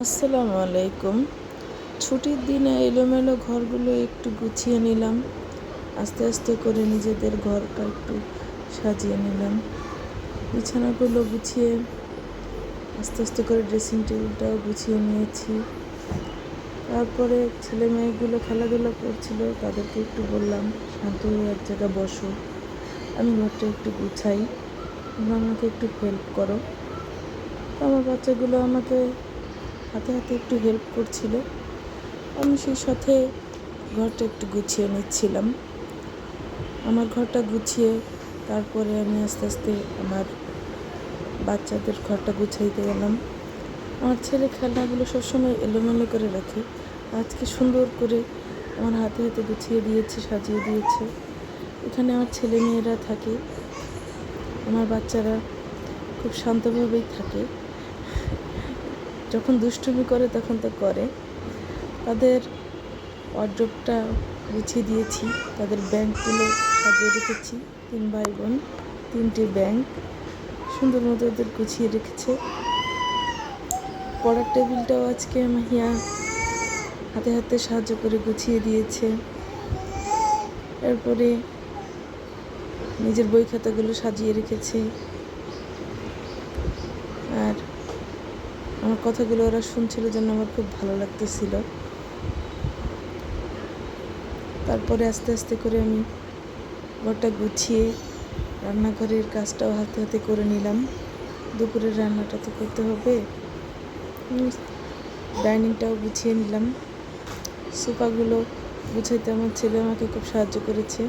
আসসালামু আলাইকুম। ছুটির দিনে এলোমেলো ঘরগুলো একটু গুছিয়ে নিলাম। আস্তে আস্তে করে নিজেদের ঘরটা একটু সাজিয়ে নিলাম। বিছানাগুলো গুছিয়ে, আস্তে আস্তে করে ড্রেসিং টেবিলটাও গুছিয়ে নিয়েছি। তারপরে ছেলে মেয়েগুলো খেলাধুলা করছিল, তাদেরকে একটু বললাম, শান্ত হয়ে এক জায়গায় বসো। আমি ঘরটা একটু গুছাই। আমাকে একটু হেল্প করো। আমার বাচ্চাগুলো আমাকে হাতে হাতে একটু হেল্প করছিল। আমি সেই সাথে ঘরটা একটু গুছিয়ে নিচ্ছিলাম। আমার ঘরটা গুছিয়ে তারপরে আমি আস্তে আস্তে আমার বাচ্চাদের ঘরটা গুছাইতে গেলাম। আমার ছেলে খেলনাগুলো সবসময় এলোমেলো করে রাখে। আজকে সুন্দর করে আমার হাতে হাতে গুছিয়ে দিয়েছে, সাজিয়ে দিয়েছে। এখানে আমার ছেলে মেয়েরা থাকে। আমার বাচ্চারা খুব শান্তভাবেই থাকে। যখন দুষ্টুমি করে তখন তো করে। তাদের ওয়ার্ড্রপটা গুছিয়ে দিয়েছি, তাদের ব্যাংকগুলো সাজিয়ে রেখেছি, তিন ভাই বোন তিনটে ব্যাংক, সুন্দর মতো ওদের গুছিয়ে রেখেছে। পড়ার টেবিলটাও আজকে মাহিয়া হাতে হাতে সাহায্য করে গুছিয়ে দিয়েছে। এরপরে নিজের বই খাতাগুলো সাজিয়ে রেখেছে। আর আমার কথাগুলো ওরা শুনছিল জন্য আমার খুব ভালো লাগতেছিল। তারপরে আস্তে আস্তে করে আমি ঘরটা গুছিয়ে রান্নাঘরের কাজটাও হাতে হাতে করে নিলাম। দুপুরের রান্নাটা তো করতে হবে। ডাইনিংটাও গুছিয়ে নিলাম। সোফাগুলো গুছাইতে আমার ছেলে আমাকে খুব সাহায্য করেছে।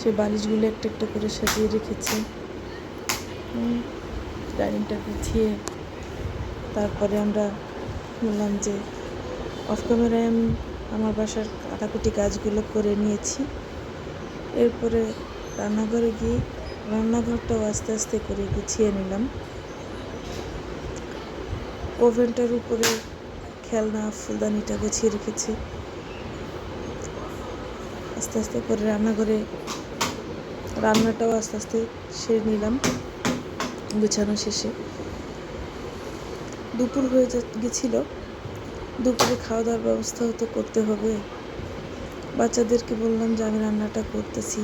সে বালিশগুলো একটা একটা করে সাজিয়ে রেখেছে। ডাইনিংটা গুছিয়ে তারপরে আমরা বললাম যে অফ ক্যামেরায় আমি আমার বাসার কাটাকুটি কাজগুলো করে নিয়েছি। এরপরে রান্নাঘরে গিয়ে রান্নাঘরটাও আস্তে আস্তে করে গুছিয়ে নিলাম। ওভেনটার উপরে খেলনা, ফুলদানিটা গুছিয়ে রেখেছি। আস্তে আস্তে করে রান্নাঘরে রান্নাটাও আস্তে আস্তে সেরে নিলাম গুছানো শেষে। দুপুর হয়ে গেছিল। দুপুরে খাওয়া দাওয়ার ব্যবস্থাও তো করতে হবে। বাচ্চাদেরকে বললাম যে, আমি রান্নাটা করতেছি,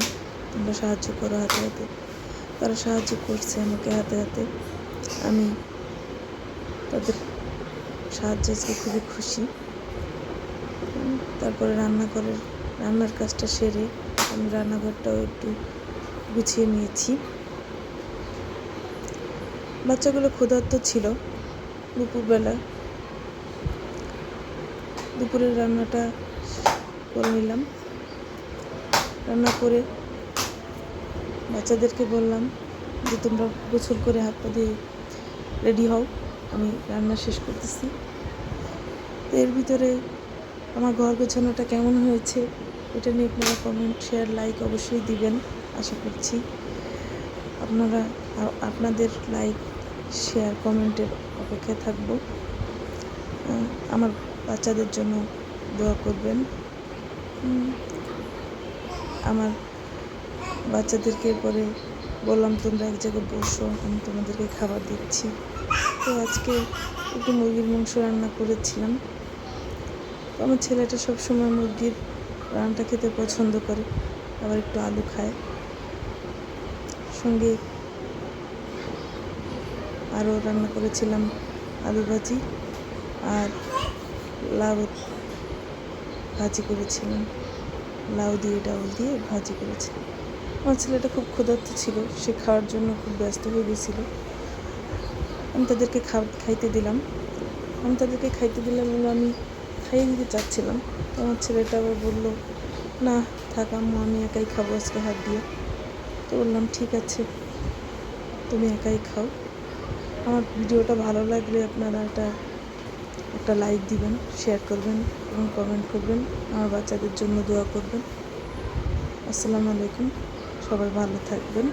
তোমরা সাহায্য করো হাতে হাতে। তারা সাহায্য করছে আমাকে হাতে হাতে। আমি তাদের সাহায্যে আজকে খুবই খুশি। তারপরে রান্না করে রান্নার কাজটা সেরে আমি রান্নাঘরটাও একটু গুছিয়ে নিয়েছি। বাচ্চাগুলো ক্ষুধার্ত ছিল। দুপুরবেলা। দুপুরের রান্নাটা করে নিলাম। রান্না করে বাচ্চাদেরকে বললাম যে, তোমরা গোসল করে হাত পা দিয়ে রেডি হও। আমি রান্না শেষ করতেছি। এর ভিতরে আমার ঘর গোছানোটা কেমন হয়েছে এটা নিয়ে আপনারা কমেন্ট শেয়ার লাইক অবশ্যই দিবেন। আশা করছি আপনারা, আপনাদের লাইক শেয়ার কমেন্টের অপেক্ষায় থাকব। আমার বাচ্চাদের জন্য দোয়া করবেন। আমার বাচ্চাদেরকে পরে বললাম, তোমরা এক জায়গায় বসো, আমি তোমাদেরকে খাবার দিচ্ছি। তো আজকে একটু মুরগির মাংস রান্না করেছিলাম। তো আমার ছেলেটা সবসময় মুরগির রান্নাটা খেতে পছন্দ করে, আবার একটু আলু খায়। সঙ্গে আরও রান্না করেছিলাম আলু ভাজি আর লাউ ভাজি করেছিলাম। লাউ দিয়ে ডাউল দিয়ে ভাজি করেছিলাম। আমার ছেলেটা খুব ক্ষুধার্ত ছিল, সে খাওয়ার জন্য খুব ব্যস্ত হয়ে গেছিল। আমি তাদেরকে খাইতে দিলাম। আমি তাদেরকে খাইতে দিলাম বলে আমি খাইয়ে দিতে চাচ্ছিলাম। তো আমার ছেলেটা আবার বলল, না, থাক আম্মু, আমি একাই খাব আজকে হাত দিয়ে। তো বললাম, ঠিক আছে, তুমি একাই খাও। আমার ভিডিওটা ভালো লাগলে আপনারা একটা একটা লাইক দিবেন শেয়ার করবেন এবং কমেন্ট করবেন। আমার বাচ্চাদের জন্য দোয়া করবেন। আসসালামু আলাইকুম। সবাই ভালো থাকবেন।